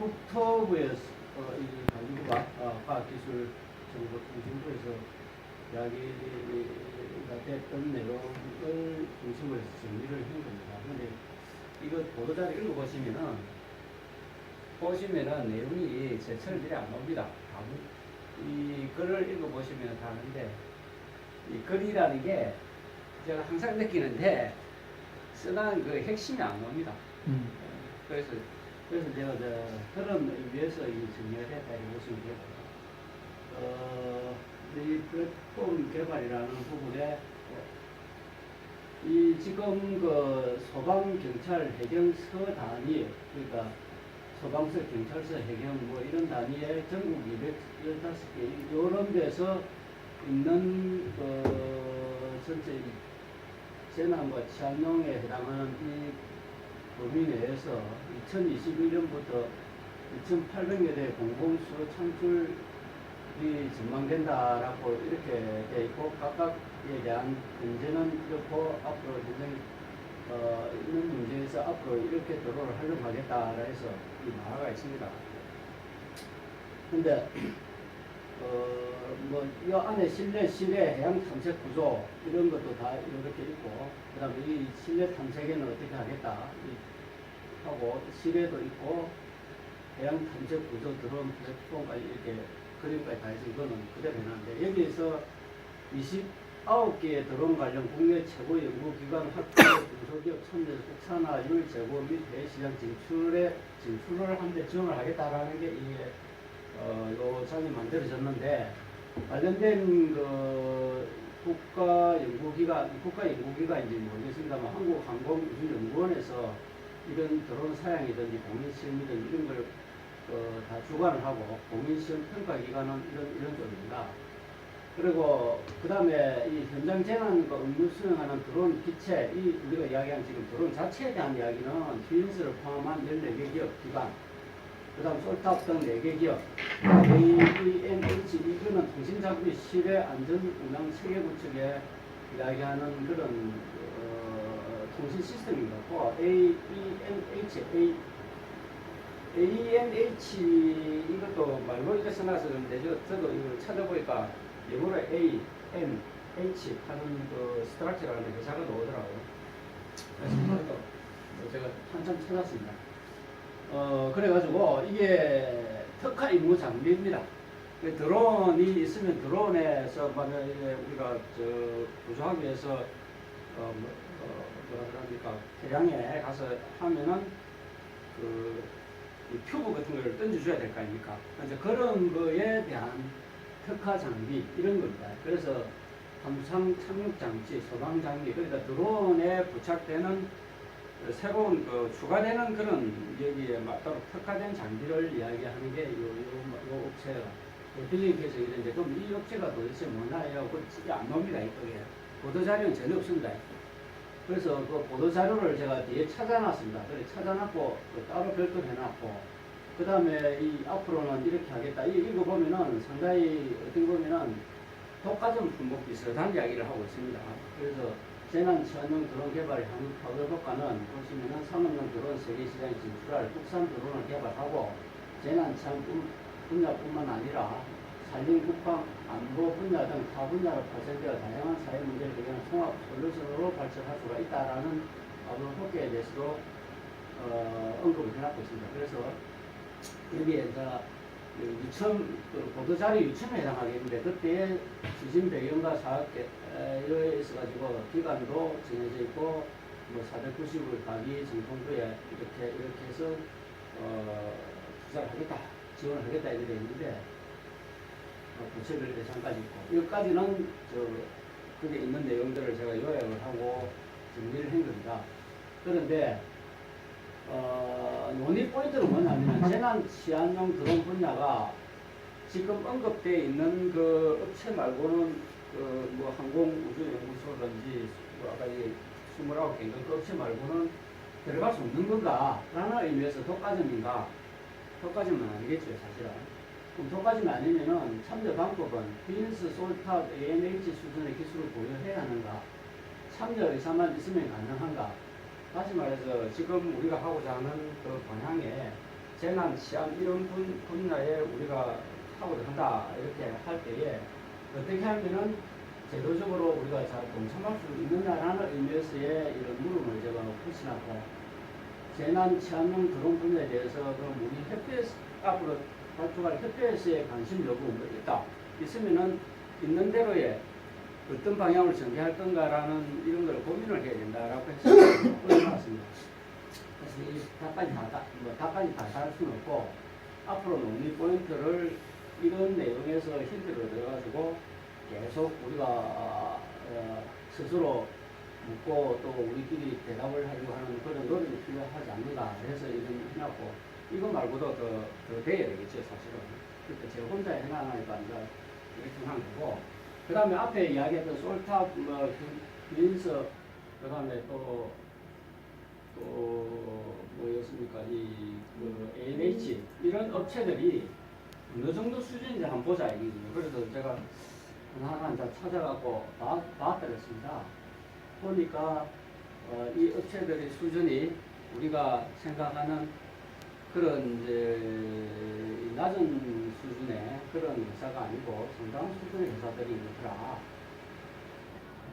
국토부에서 어, 이 관리부가 어, 과학기술 정보통신부에서 이야기가 됐던 내용을 중심으로 해서 정리를 한 겁니다. 근데 이거 보도자료 읽어보시면은 보시면은 내용이 제철들이 안 나옵니다. 이 글을 읽어보시면 다 아는데 이 글이라는 게 제가 항상 느끼는데 쓰는 그 핵심이 안 나옵니다. 음. 그래서 그래서 제가 저 그런 의미에서 이 정리를 했다 이렇게 보시면 되고 어, 이 플랫폼 개발이라는 부분에 이 지금 그 소방 경찰 해경서 단위 그러니까 소방서 경찰서 해경 뭐 이런 단위의 전국 215개 이런 데서 있는 그 전체 이 재난과 치안용에 해당하는 이 범위 내에서 2021년부터 2,800여 대 공공수로 창출이 전망된다라고 이렇게 돼 있고 각각에 대한 문제는 이렇고 앞으로 굉장히 어, 있는 문제에서 앞으로 이렇게 도로를 활용하겠다라 해서 이 나라가 있습니다. 근데 어, 뭐, 이 안에 실내, 실외, 해양 탐색 구조, 이런 것도 다 이렇게 있고, 그 다음에 이 실내 탐색에는 어떻게 하겠다, 이, 하고, 실외도 있고, 해양 탐색 구조 드론 플랫폼까지 이렇게 그림까지 다 해서 이거는 그대로 해놨는데, 여기에서 29개의 드론 관련 국내 최고 연구기관 학교 중소기업 참여 국산화 율 제고 및 대시장 진출에 진출을 하는데 지원을 하겠다라는 게 이게 장이 만들어졌는데 관련된 그 국가 연구기관, 국가 연구기관인지 모르겠습니다만 한국항공우주연구원에서 이런 드론 사양이든지 공인시험이든 이런 걸 어, 다 주관을 하고 공인시험 평가기관은 이런 이런 쪽입니다. 그리고 그 다음에 이 현장 재난 그 업무 수행하는 드론 기체, 이 우리가 이야기한 지금 드론 자체에 대한 이야기는 휘인스를 포함한 14개 기업 기관, 그 다음 솔탑 등 4개 기업, AEMH, 이거는 통신장비 실외 안전 운항 체계 구축에 이야기하는 그런 어, 통신 시스템인 것 같고, AEMH, A, AEMH 이것도 말로 이렇게 써놔서 그런데 저, 저도 이걸 찾아보니까 영어로 A, M, H 하는 그 스트럭처라는 회사가 나오더라고요. 그래서 뭐 제가 한참 찾았습니다. 어, 그래가지고 이게 특화 임무 장비입니다. 그 드론이 있으면 드론에서 만약 이제 우리가 저 구조하기 위해서 어, 뭐, 어, 뭐라 그럽니까 해양에 가서 하면은 그이 튜브 같은 걸 던져줘야 될 거 아닙니까? 이제 그런 거에 대한 특화 장비 이런 겁니다. 그래서 함상 착륙 장치, 소방 장비, 그러니까 드론에 부착되는 그 새로운 그 추가되는 그런 여기에 맞도록 특화된 장비를 이야기하는 게 요, 요, 요 업체가 빌링 케이스 이런데 그럼 이 업체가 도대체 뭐나요? 그 진짜 안 나옵니다 이쪽에 보도 자료는 전혀 없습니다. 그래서 그 보도 자료를 제가 뒤에 찾아놨습니다. 그래 찾아놨고 그 따로 별도로 해놨고 그 다음에 이 앞으로는 이렇게 하겠다. 이 이거 보면은 상당히 어떻게 보면은 독과점 품목 비슷한 이야기를 하고 있습니다. 그래서 재난 치안용 드론 한국 파급 효과는 보시면은 산업용 드론 세계 시장에 진출할 국산 드론을 개발하고 재난 분- 분야뿐만 아니라 산림 국방, 안보 분야 등 타 분야로 발생되어 다양한 사회 문제를 해결하는 통합 솔루션으로 발전할 수가 있다라는 파급 효과에 대해서도 어, 언급을 해놨고 있습니다. 그래서 여기에 자 유첨 그 보도 자료 유첨에 해당하겠는데 그때 지진 배경과 사업계 이에 있어가지고 기간도 정해져 있고 뭐 490을 가기 정통부에 이렇게 이렇게 해서 어, 투자를 하겠다 지원을 하겠다 이렇게 있는데 어, 부채별 대상까지 있고 여기까지는 저 그게 있는 내용들을 제가 요약을 하고 정리를 한 겁니다. 그런데 어, 논의 포인트는 뭐냐면 재난 치안용 드론 분야가 지금 언급되어 있는 그 업체 말고는 그 뭐 항공우주연구소든지 뭐 아까 이 29개인가 그 업체 말고는 들어갈 수 없는 건가? 라는 의미에서 독과점인가? 독과점은 아니겠죠, 사실은. 그럼 독과점이 아니면은 참여 방법은 빈스, 솔탑, AMH 수준의 기술을 보유해야 하는가? 참여 의사만 있으면 가능한가? 다시 말해서 지금 우리가 하고자 하는 그 방향에 재난, 치안 이런 분, 분야에 우리가 사고를 한다 이렇게 할 때에 어떻게 하면은 제도적으로 우리가 잘 동참할 수 있느냐라는 의미에서의 이런 물음을 제가 붙여놨고 재난 치안용 드론 분야에 대해서 그럼 우리 협회 앞으로 발주할 협회에서의 관심 여부 뭐 있다. 있으면은 있는 대로의 어떤 방향을 전개할 건가라는 이런 걸 고민을 해야 된다라고 해서 올려놨습니다. 그래서 이 답변이 다, 다- 뭐 답변이 다할 수는 없고 앞으로 논의 포인트를 이런 내용에서 힌트를 얻어가지고 계속 우리가 어, 스스로 묻고 또 우리끼리 대답을 하려고 하는 그런 노력이 필요하지 않는가 해서 이런 해놨고 이거 말고도 더, 더 돼야 되겠죠 사실은 그러니까 제가 혼자 해나가니까 이제 이렇게 한 거고 그 다음에 앞에 이야기했던 솔탑 뭐 빈서 그 다음에 또 또 뭐였습니까 이 그 ANH 이런 업체들이 어느 정도 수준인지 한번 보자 이거든요. 그래서 제가 하나하나 찾아갖고 그랬습니다. 보니까 어, 이 업체들의 수준이 우리가 생각하는 그런 이제 낮은 수준의 그런 회사가 아니고 상당한 수준의 회사들이 있더라.